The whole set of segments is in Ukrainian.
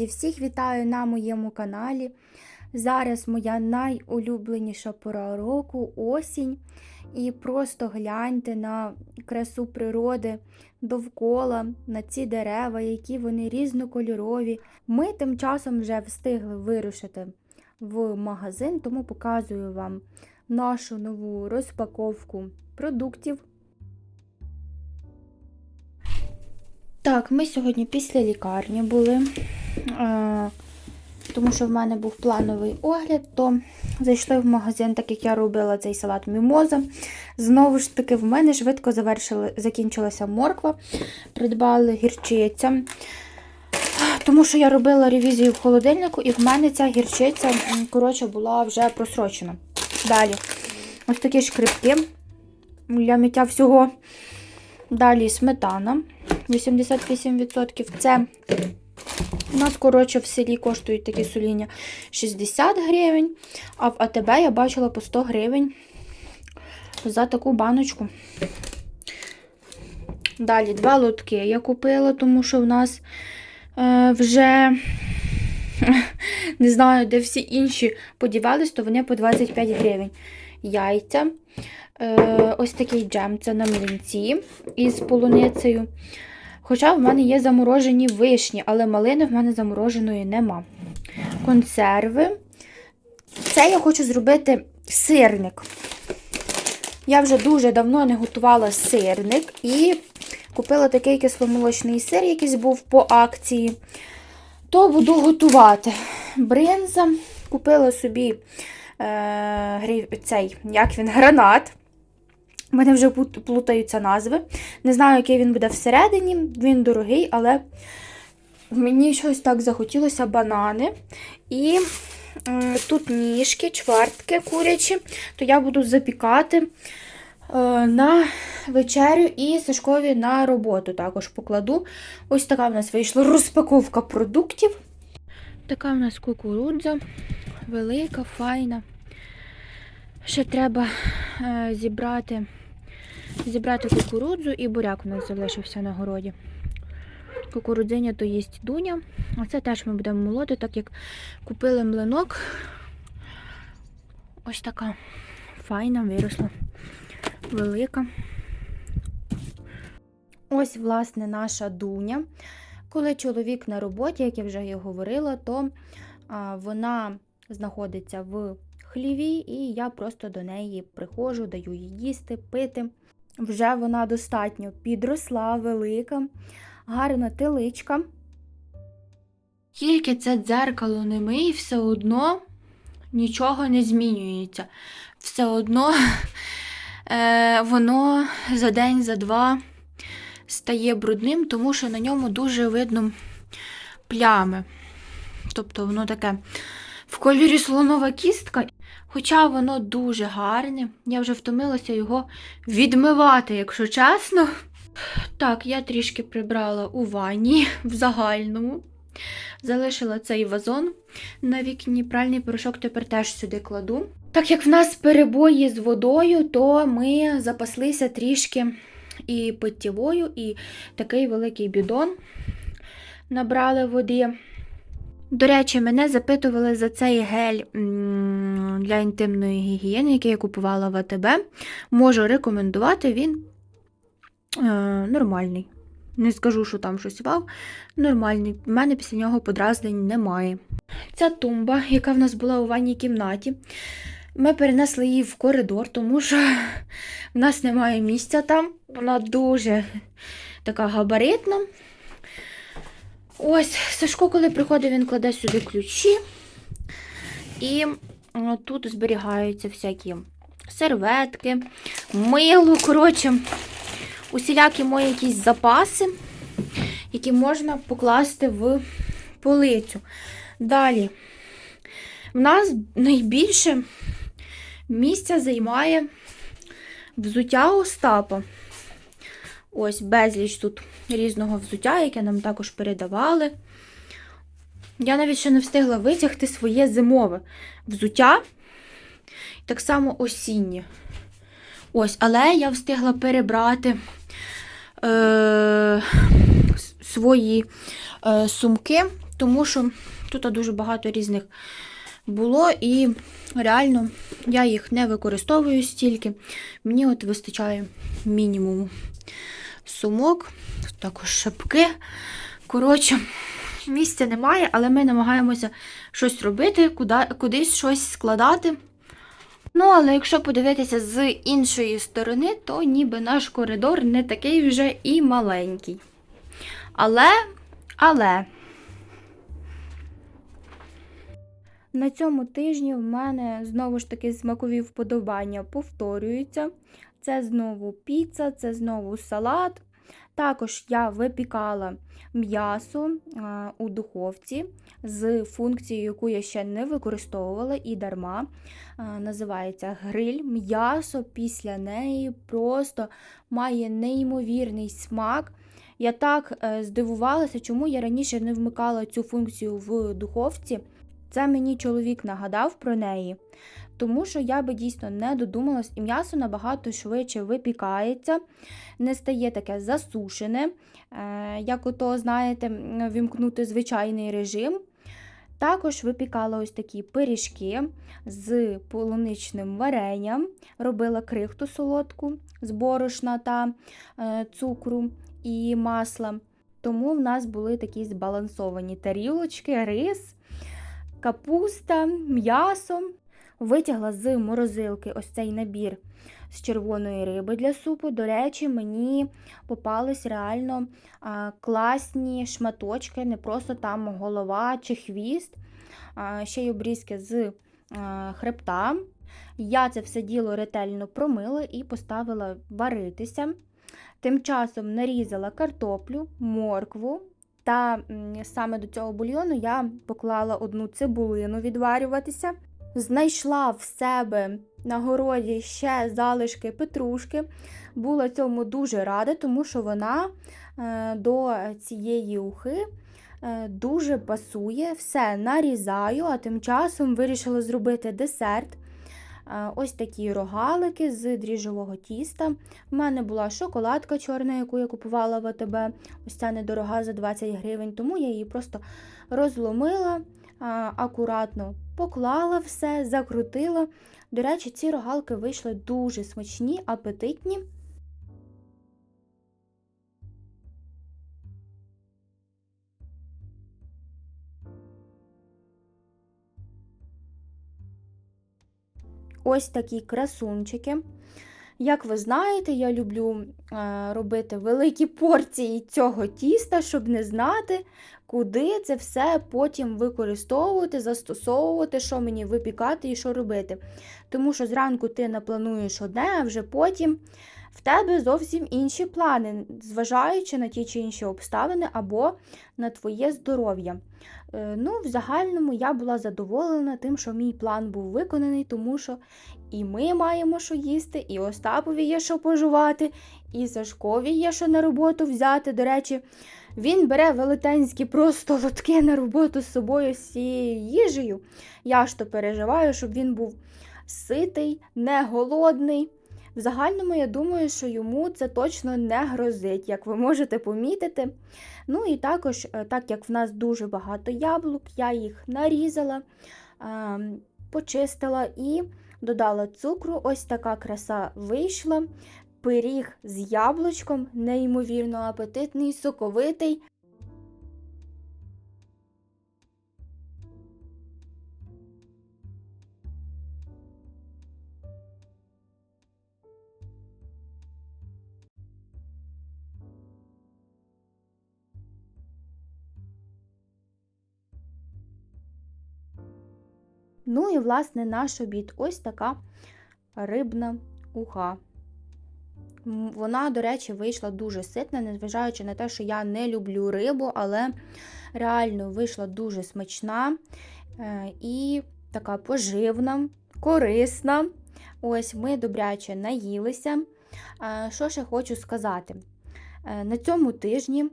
Друзі, всіх вітаю на моєму каналі. Зараз моя найулюбленіша пора року осінь. І просто гляньте на красу природи довкола, на ці дерева, які вони різнокольорові. Ми тим часом вже встигли вирушити в магазин, тому показую вам нашу нову розпаковку продуктів. Так, ми сьогодні після лікарні були, тому що в мене був плановий огляд, то зайшли в магазин, так як я робила цей салат мімоза. Знову ж таки, в мене швидко завершили, закінчилася морква, придбали гірчиця. Тому що я робила ревізію в холодильнику, і в мене ця гірчиця, коротше, була вже просрочена. Далі, ось такі шкрипки для миття всього. Далі сметана 88%. Це у нас, коротше, в селі коштують такі соління 60 гривень, а в АТБ я бачила по 100 гривень за таку баночку. Далі два лотки я купила, тому що в нас е, вже не знаю, де всі інші подівались, то вони по 25 гривень. Яйця. Е, ось такий джем це на млинці із полуницею. Хоча в мене є заморожені вишні, але малини в мене замороженої нема. Консерви. Це я хочу зробити сирник. Я вже дуже давно не готувала сирник і купила такий кисломолочний сир, якийсь був по акції. То буду готувати. Бринза. Купила собі е, цей, як він, гранат. У мене вже плутаються назви. Не знаю, який він буде всередині. Він дорогий, але мені щось так захотілося банани. І тут ніжки, чвартки курячі, то я буду запікати е, на вечерю і Сашкові на роботу також покладу. Ось така в нас вийшла розпаковка продуктів. Така в нас кукурудза, велика, файна. Ще треба е, зібрати, зібрати кукурудзу і буряк у нас залишився на городі. Кукурудзиня то є дуня. А це теж ми будемо молоти, так як купили млинок. Ось така файна, виросла, велика. Ось, власне, наша дуня. Коли чоловік на роботі, як я вже і говорила, то вона знаходиться в хліві, і я просто до неї приходжу, даю їй їсти, пити. Вже вона достатньо підросла, велика, гарна теличка. Тільки це дзеркало не мий, все одно нічого не змінюється. Все одно е, воно за день, за два стає брудним, тому що на ньому дуже видно плями. Тобто воно таке в кольорі слонова кістка. Хоча воно дуже гарне, я вже втомилася його відмивати, якщо чесно. Так, я трішки прибрала у ванні в загальному. Залишила цей вазон на вікні. Пральний порошок тепер теж сюди кладу. Так як в нас перебої з водою, то ми запаслися трішки і питтєвою, і такий великий бідон набрали води. До речі, мене запитували за цей гель для інтимної гігієни, який я купувала в АТБ. Можу рекомендувати, він е, нормальний. Не скажу, що там щось вау. Нормальний. У мене після нього подразнень немає. Ця тумба, яка в нас була у ванній кімнаті, ми перенесли її в коридор, тому що в нас немає місця там. Вона дуже така габаритна. Ось, Сашко, коли приходить, він кладе сюди ключі. І тут зберігаються всякі серветки, мило, коротше, усілякі мої якісь запаси, які можна покласти в полицю. Далі, в нас найбільше місця займає взуття Остапа. Ось безліч тут різного взуття, яке нам також передавали. Я навіть ще не встигла витягти своє зимове взуття. Так само осіннє. Ось, але я встигла перебрати е, свої е, сумки, тому що тут дуже багато різних було, і реально я їх не використовую стільки. Мені от вистачає мінімуму сумок, також шапки. Коротше, місця немає, але ми намагаємося щось робити, куди, кудись щось складати. Ну, але якщо подивитися з іншої сторони, то ніби наш коридор не такий вже і маленький. Але, але. На цьому тижні в мене знову ж таки смакові вподобання повторюються. Це знову піца, це знову салат. Також я випікала м'ясо у духовці з функцією, яку я ще не використовувала і дарма. Називається гриль. М'ясо після неї просто має неймовірний смак. Я так е, здивувалася, чому я раніше не вмикала цю функцію в духовці. Це мені чоловік нагадав про неї, тому що я би дійсно не додумалась, і м'ясо набагато швидше випікається, не стає таке засушене, е, як ото, знаєте, вімкнути звичайний режим. Також випікала ось такі пиріжки з полуничним варенням, робила крихту солодку з борошна та е, цукру і масла. Тому в нас були такі збалансовані тарілочки, рис капуста, м'ясо. Витягла з морозилки ось цей набір з червоної риби для супу. До речі, мені попались реально класні шматочки, не просто там голова чи хвіст, ще й обрізки з хребта. Я це все діло ретельно промила і поставила варитися. Тим часом нарізала картоплю, моркву, та саме до цього бульйону я поклала одну цибулину відварюватися. Знайшла в себе на городі ще залишки петрушки. Була цьому дуже рада, тому що вона е, до цієї ухи е, дуже пасує. Все нарізаю, а тим часом вирішила зробити десерт. Ось такі рогалики з дріжджового тіста. У мене була шоколадка чорна, яку я купувала в АТБ. Ось ця недорога за 20 гривень, тому я її просто розломила, акуратно поклала все, закрутила. До речі, ці рогалки вийшли дуже смачні, апетитні. Ось такі красунчики. Як ви знаєте, я люблю е, робити великі порції цього тіста, щоб не знати, куди це все потім використовувати, застосовувати, що мені випікати і що робити. Тому що зранку ти наплануєш одне, а вже потім в тебе зовсім інші плани, зважаючи на ті чи інші обставини або на твоє здоров'я. Е, ну, В загальному я була задоволена тим, що мій план був виконаний, тому що і ми маємо що їсти, і Остапові є що пожувати, і Сашкові є що на роботу взяти. До речі, він бере велетенські просто лотки на роботу з собою з цією їжею. Я ж то переживаю, щоб він був ситий, не голодний. В загальному, я думаю, що йому це точно не грозить, як ви можете помітити. Ну і також, е, так як в нас дуже багато яблук, я їх нарізала, ем, почистила і додала цукру. Ось така краса вийшла. Пиріг з яблучком, неймовірно апетитний, соковитий. Ну і, власне, наш обід ось така рибна уха. Вона, до речі, вийшла дуже ситна, незважаючи на те, що я не люблю рибу, але реально вийшла дуже смачна е, і така поживна, корисна. Ось ми добряче наїлися. Е, що ще хочу сказати? Е, на цьому тижні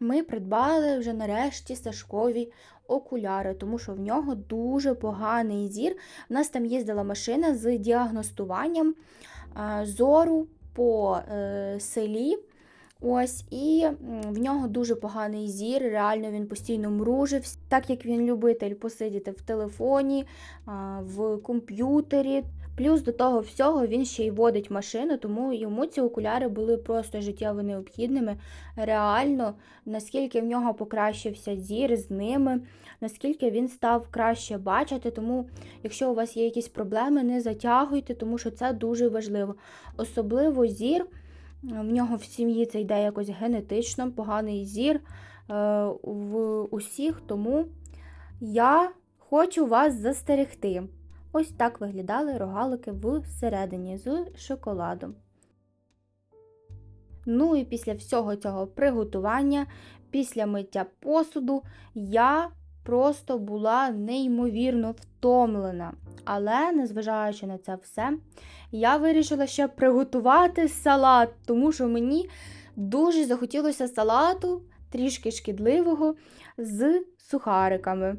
ми придбали вже нарешті Сашкові окуляри, тому що в нього дуже поганий зір. У нас там їздила машина з діагностуванням зору по е, селі. Ось, і в нього дуже поганий зір. Реально він постійно мружився. Так як він любитель посидіти в телефоні, в комп'ютері. Плюс до того всього він ще й водить машину, тому йому ці окуляри були просто життєво необхідними. Реально, наскільки в нього покращився зір з ними, наскільки він став краще бачити. Тому, якщо у вас є якісь проблеми, не затягуйте, тому що це дуже важливо. Особливо зір. В нього в сім'ї це йде якось генетично, поганий зір е, в усіх, тому я хочу вас застерегти. Ось так виглядали рогалики всередині з шоколадом. Ну і після всього цього приготування, після миття посуду, я просто була неймовірно втомлена. Але, незважаючи на це все, я вирішила ще приготувати салат, тому що мені дуже захотілося салату, трішки шкідливого, з сухариками.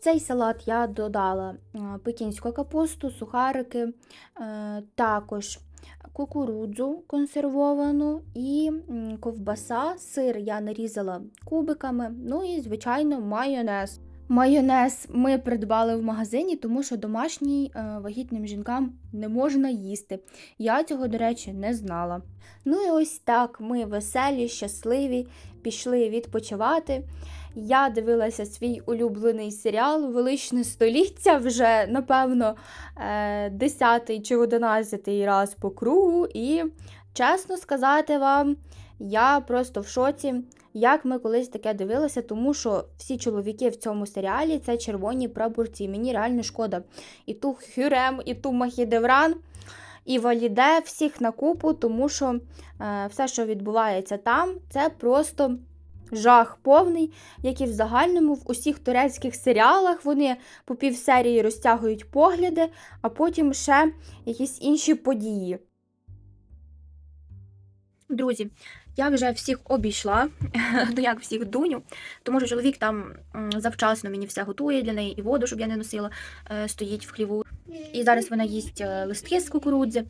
Цей салат я додала е, пекінську капусту, сухарики, е, також кукурудзу консервовану і ковбаса, сир я нарізала кубиками, ну і, звичайно, майонез. Майонез ми придбали в магазині, тому що домашній е, вагітним жінкам не можна їсти. Я цього, до речі, не знала. Ну і ось так ми веселі, щасливі, пішли відпочивати. Я дивилася свій улюблений серіал Величне століття вже, напевно, е, 10 чи 11 раз по кругу. І, чесно сказати вам, я просто в шоці, як ми колись таке дивилися, тому що всі чоловіки в цьому серіалі це червоні прапорці. Мені реально шкода. І ту Хюрем, і ту Махідевран, і Валіде всіх на купу, тому що е, все, що відбувається там, це просто жах повний, як і в загальному в усіх турецьких серіалах вони по півсерії розтягують погляди, а потім ще якісь інші події. Друзі, я вже всіх обійшла, ну як всіх дуню, тому що чоловік там завчасно мені все готує для неї і воду, щоб я не носила, е, стоїть в хліву. І зараз вона їсть е, листки з кукурудзи.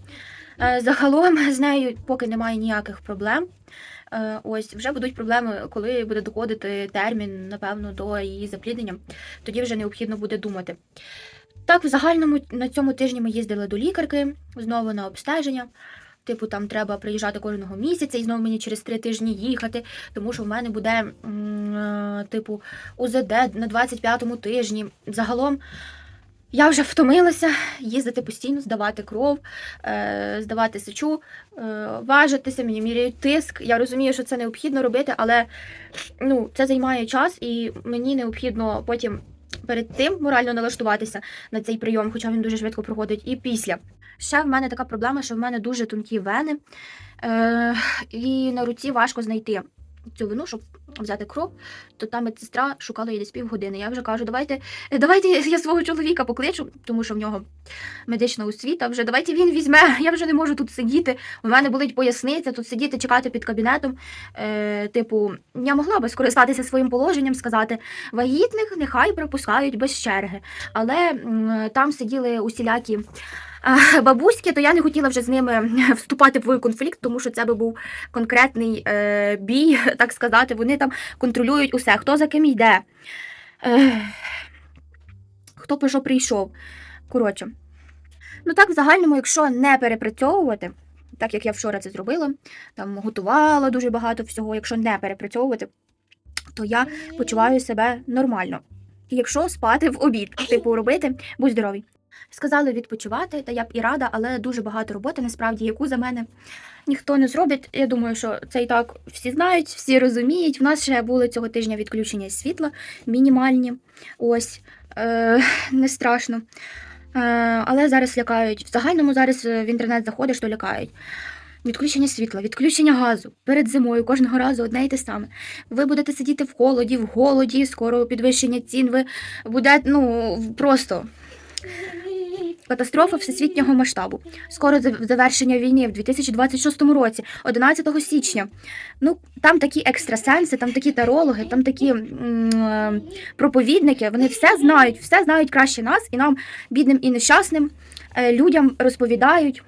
Е, Загалом з нею поки немає ніяких проблем. Ось вже будуть проблеми, коли буде доходити термін, напевно, до її запліднення. Тоді вже необхідно буде думати. Так, в загальному на цьому тижні ми їздили до лікарки, знову на обстеження. Типу, там треба приїжджати кожного місяця і знову мені через три тижні їхати, тому що в мене буде, е, типу, УЗД на 25-му тижні. Загалом я вже втомилася їздити постійно, здавати кров, е, здавати сечу, е, важитися, мені міряють тиск. Я розумію, що це необхідно робити, але ну, це займає час і мені необхідно потім перед тим морально налаштуватися на цей прийом, хоча він дуже швидко проходить, і після. Ще в мене така проблема, що в мене дуже тонкі вени, е, і на руці важко знайти цю вину, щоб взяти кров, то та медсестра шукала її десь півгодини. Я вже кажу, давайте, давайте я свого чоловіка покличу, тому що в нього медична освіта. Вже давайте він візьме. Я вже не можу тут сидіти. У мене болить поясниця, тут сидіти, чекати під кабінетом. Е, типу, я могла би скористатися своїм положенням, сказати, вагітних нехай пропускають без черги. Але м, там сиділи усілякі. Бабуськи, то я не хотіла вже з ними вступати в конфлікт, тому що це би був конкретний е, бій, так сказати. Вони там контролюють усе, хто за ким йде, е, хто по що прийшов. Коротше. Ну так, в загальному, якщо не перепрацьовувати, так як я вчора це зробила, там готувала дуже багато всього, якщо не перепрацьовувати, то я почуваю себе нормально. Якщо спати в обід, типу робити, будь здоровий. Сказали відпочивати, та я б і рада, але дуже багато роботи, насправді, яку за мене ніхто не зробить. Я думаю, що це і так всі знають, всі розуміють. У нас ще були цього тижня відключення світла мінімальні. Ось е, не страшно. Е, але зараз лякають. В загальному зараз е, в інтернет заходиш, то лякають. Відключення світла, відключення газу перед зимою кожного разу одне і те саме. Ви будете сидіти в холоді, в голоді, скоро підвищення цін. Ви буде ну просто катастрофа всесвітнього масштабу. Скоро зав- завершення війни в 2026 році, 11 січня. Ну там такі екстрасенси, там такі тарологи, там такі м, е, проповідники. Вони все знають, все знають краще нас, і нам, бідним і нещасним е, людям розповідають.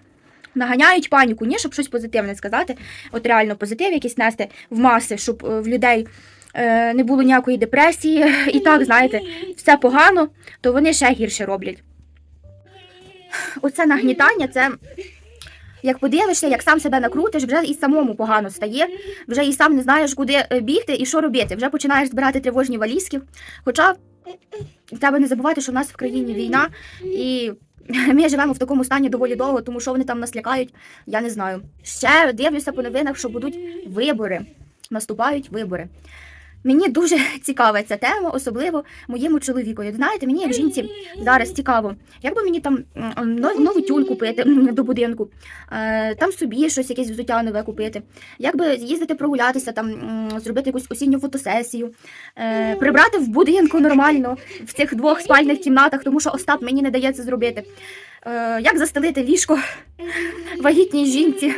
Наганяють паніку, ні, щоб щось позитивне сказати. От реально позитив якийсь нести в маси, щоб е, в людей е, не було ніякої депресії. І так, знаєте, все погано, то вони ще гірше роблять. Оце нагнітання, це як подивишся, як сам себе накрутиш, вже і самому погано стає, вже і сам не знаєш, куди е, бігти і що робити. Вже починаєш збирати тривожні валізки. Хоча треба не забувати, що в нас в країні війна, і ми живемо в такому стані доволі довго, тому що вони там нас лякають, я не знаю. Ще дивлюся по новинах, що будуть вибори. Наступають вибори. Мені дуже цікава ця тема, особливо моєму чоловікові. Знаєте, мені як жінці зараз цікаво, як би мені там нову тюль купити до будинку, е, там собі щось якесь взуття нове купити, як би з'їздити прогулятися, там зробити якусь осінню фотосесію, е, прибрати в будинку нормально в цих двох спальних кімнатах, тому що Остап мені не дає це зробити. Е, як застелити ліжко вагітній жінці.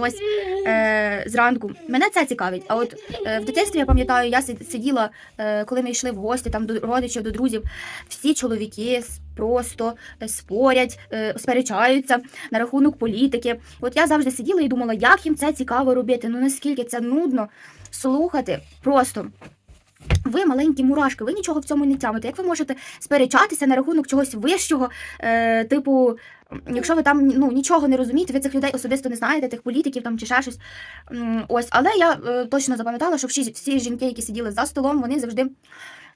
Ось е, зранку. Мене це цікавить. А от е, в дитинстві я пам'ятаю, я сиділа, е, коли ми йшли в гості там до родичів, до друзів. Всі чоловіки просто е, спорять, е, сперечаються на рахунок політики. От я завжди сиділа і думала, як їм це цікаво робити. Ну наскільки це нудно слухати просто. Ви маленькі мурашки, ви нічого в цьому не тямите. Як ви можете сперечатися на рахунок чогось вищого, е, типу, якщо ви там ну, нічого не розумієте, ви цих людей особисто не знаєте, тих політиків там чи ще щось. Ось, але я е, точно запам'ятала, що всі, всі жінки, які сиділи за столом, вони завжди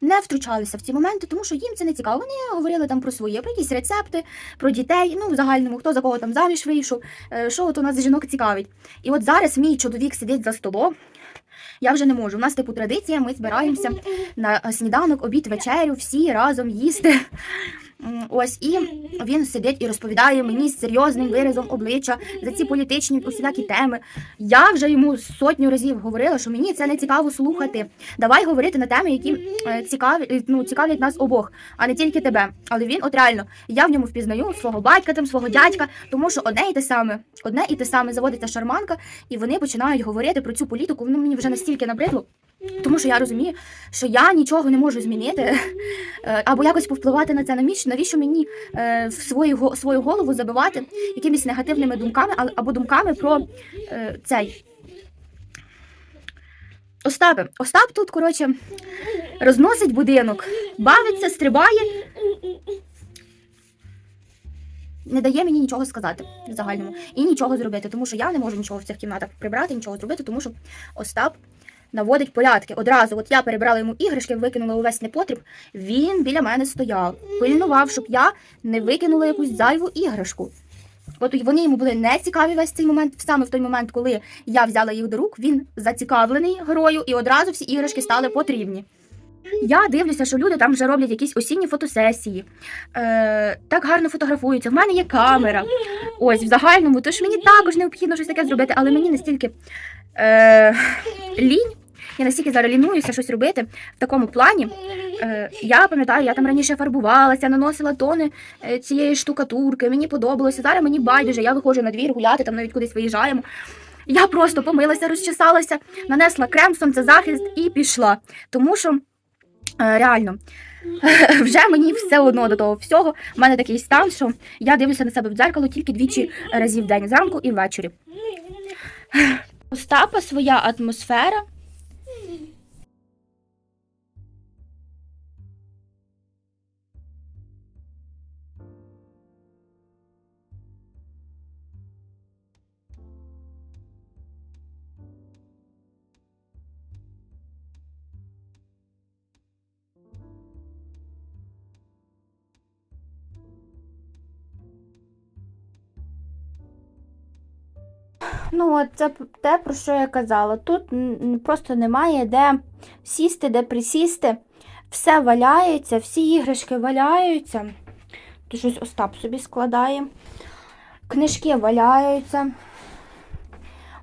не втручалися в ці моменти, тому що їм це не цікаво. Вони говорили там про своє, про якісь рецепти, про дітей, ну в загальному, хто за кого там заміж вийшов, е, що от у нас жінок цікавить. І от зараз мій чоловік сидить за столом. Я вже не можу. У нас типу традиція, ми збираємося на е, сніданок, обід, вечерю, всі разом їсти. Ось і він сидить і розповідає мені з серйозним виразом обличчя за ці політичні усілякі теми. Я вже йому сотню разів говорила, що мені це не цікаво слухати. Давай говорити на теми, які е, цікаві, ну, цікавлять нас обох, а не тільки тебе. Але він, от реально, я в ньому впізнаю свого батька, там свого дядька, тому що одне і те саме, одне і те саме заводиться шарманка, і вони починають говорити про цю політику. Воно мені вже настільки набридло. Тому що я розумію, що я нічого не можу змінити е, або якось повпливати на це. Навіщо, навіщо мені е, в свою, свою голову забивати якимись негативними думками або думками про е, цей. Остапе, Остап тут, коротше, розносить будинок, бавиться, стрибає, не дає мені нічого сказати в загальному і нічого зробити, тому що я не можу нічого в цих кімнатах прибрати, нічого зробити, тому що Остап наводить порядки. Одразу, от я перебрала йому іграшки, викинула увесь непотріб. Він біля мене стояв, пильнував, щоб я не викинула якусь зайву іграшку. От вони йому були не цікаві весь цей момент. Саме в той момент, коли я взяла їх до рук, він зацікавлений грою, і одразу всі іграшки стали потрібні. Я дивлюся, що люди там вже роблять якісь осінні фотосесії, е, так гарно фотографуються. В мене є камера. Ось в загальному, тож мені також необхідно щось таке зробити, але мені настільки е, лінь. Я настільки зараз лінуюся щось робити в такому плані. Е, я пам'ятаю, я там раніше фарбувалася, наносила тони е, цієї штукатурки. Мені подобалося. Зараз мені байдуже, я виходжу на двір гуляти, там навіть кудись виїжджаємо. Я просто помилася, розчесалася, нанесла крем, сонцезахист і пішла. Тому що е, реально. Вже мені все одно до того всього. У мене такий стан, що я дивлюся на себе в дзеркало тільки двічі разів в день, зранку і ввечері. Остапа своя атмосфера. Ну, це те, про що я казала. Тут просто немає де сісти, де присісти. все валяється, всі іграшки валяються. Тут щось Остап собі складає. Книжки валяються.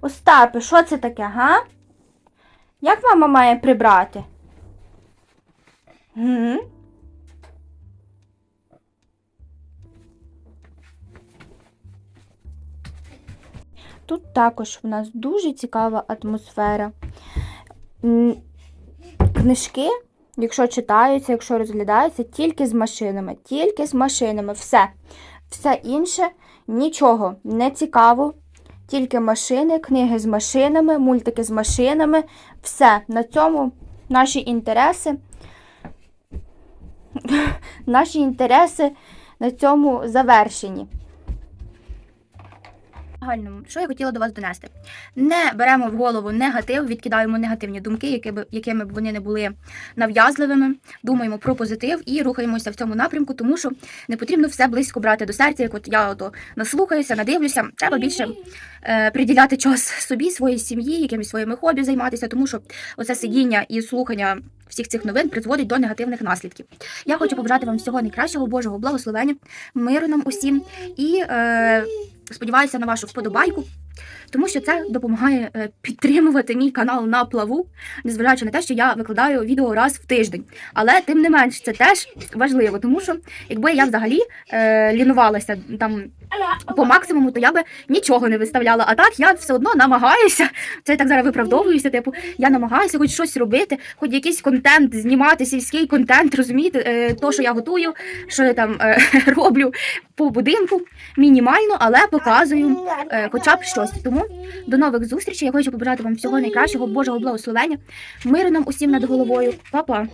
Остапе, що це таке, га? Як мама має прибрати? Тут також в нас дуже цікава атмосфера. Книжки, якщо читаються, якщо розглядаються, тільки з машинами, тільки з машинами. Все. Все інше нічого не цікаво. Тільки машини, книги з машинами, мультики з машинами. Все. На цьому наші інтереси. Наші інтереси на цьому завершені. Загальному, що я хотіла до вас донести? Не беремо в голову негатив, відкидаємо негативні думки, які б, якими б вони не були нав'язливими. Думаємо про позитив і рухаємося в цьому напрямку, тому що не потрібно все близько брати до серця. Як от я ото наслухаюся, надивлюся. Треба більше приділяти час собі, своїй сім'ї, якимось своїми хобі займатися, тому що оце сидіння і слухання всіх цих новин призводить до негативних наслідків. Я хочу побажати вам всього найкращого, Божого благословення, миру нам усім і е, сподіваюся на вашу вподобайку, тому що це допомагає е, підтримувати мій канал на плаву, незважаючи на те, що я викладаю відео раз в тиждень. Але тим не менш це теж важливо, тому що якби я взагалі е, лінувалася там по максимуму, то я би нічого не виставляла. А так я все одно намагаюся. Це я так зараз виправдовуюся. Типу, я намагаюся хоч щось робити, хоч якийсь контент знімати, сільський контент, розумієте, е, то, що я готую, що я там е, роблю по будинку, мінімально, але показую е, хоча б щось. Тому до нових зустрічей. Я хочу побажати вам всього найкращого, Божого благословення, миру нам усім над головою. Па-па!